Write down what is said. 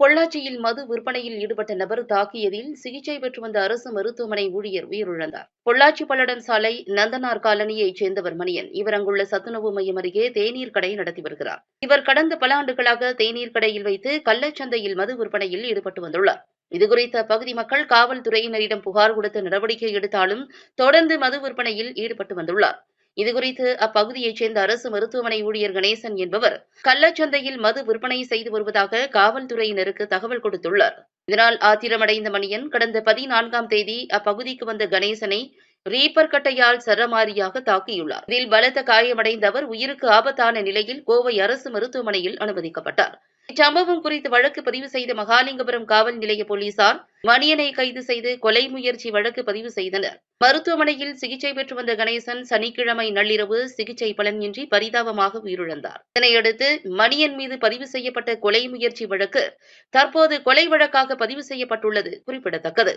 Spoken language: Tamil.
பொள்ளாச்சியில் மது விற்பனையில் ஈடுபட்ட நபர் தாக்கியதில் சிகிச்சை பெற்று வந்த அரசு மருத்துவமனை ஊழியர் உயிரிழந்தார். பொள்ளாச்சி பல்லடம் சாலை நந்தனார் காலனியைச் சேர்ந்தவர் மணியன். இவர் அங்குள்ள சத்துணவு மையம் அருகே தேநீர் கடை நடத்தி வருகிறார். இவர் கடந்த பல ஆண்டுகளாக தேநீர் கடையில் வைத்து கள்ளச்சந்தையில் மது விற்பனையில் ஈடுபட்டு வந்துள்ளார். இதுகுறித்த பகுதி மக்கள் காவல்துறையினரிடம் புகார் கொடுத்து நடவடிக்கை எடுத்தாலும் தொடர்ந்து மது விற்பனையில் ஈடுபட்டு வந்துள்ளார். இதுகுறித்து அப்பகுதியைச் சேர்ந்த அரசு மருத்துவமனை ஊழியர் கணேசன் என்பவர் கள்ளச்சந்தையில் மது விற்பனை செய்து வருவதாக காவல்துறையினருக்கு தகவல் கொடுத்துள்ளார். இதனால் ஆத்திரமடைந்த மணியன் கடந்த பதினான்காம் தேதி அப்பகுதிக்கு வந்த கணேசனை ரீப்பர் கட்டையால் சரமாரியாக தாக்கியுள்ளார். இதில் பலத்த காயமடைந்த அவர் உயிருக்கு ஆபத்தான நிலையில் கோவை அரசு மருத்துவமனையில் அனுமதிக்கப்பட்டார். இச்சம்பவம் குறித்து வழக்கு பதிவு செய்த மகாலிங்கபுரம் காவல் நிலைய போலீசார் மணியனை கைது செய்து கொலை முயற்சி வழக்கு பதிவு செய்தனர். மருத்துவமனையில் சிகிச்சை பெற்று வந்த கணேசன் சனிக்கிழமை நள்ளிரவு சிகிச்சை பலனின்றி பரிதாபமாக உயிரிழந்தார். இதனையடுத்து மணியன் மீது பதிவு செய்யப்பட்ட கொலை முயற்சி வழக்கு தற்போது கொலை வழக்காக பதிவு செய்யப்பட்டுள்ளது குறிப்பிடத்தக்கது.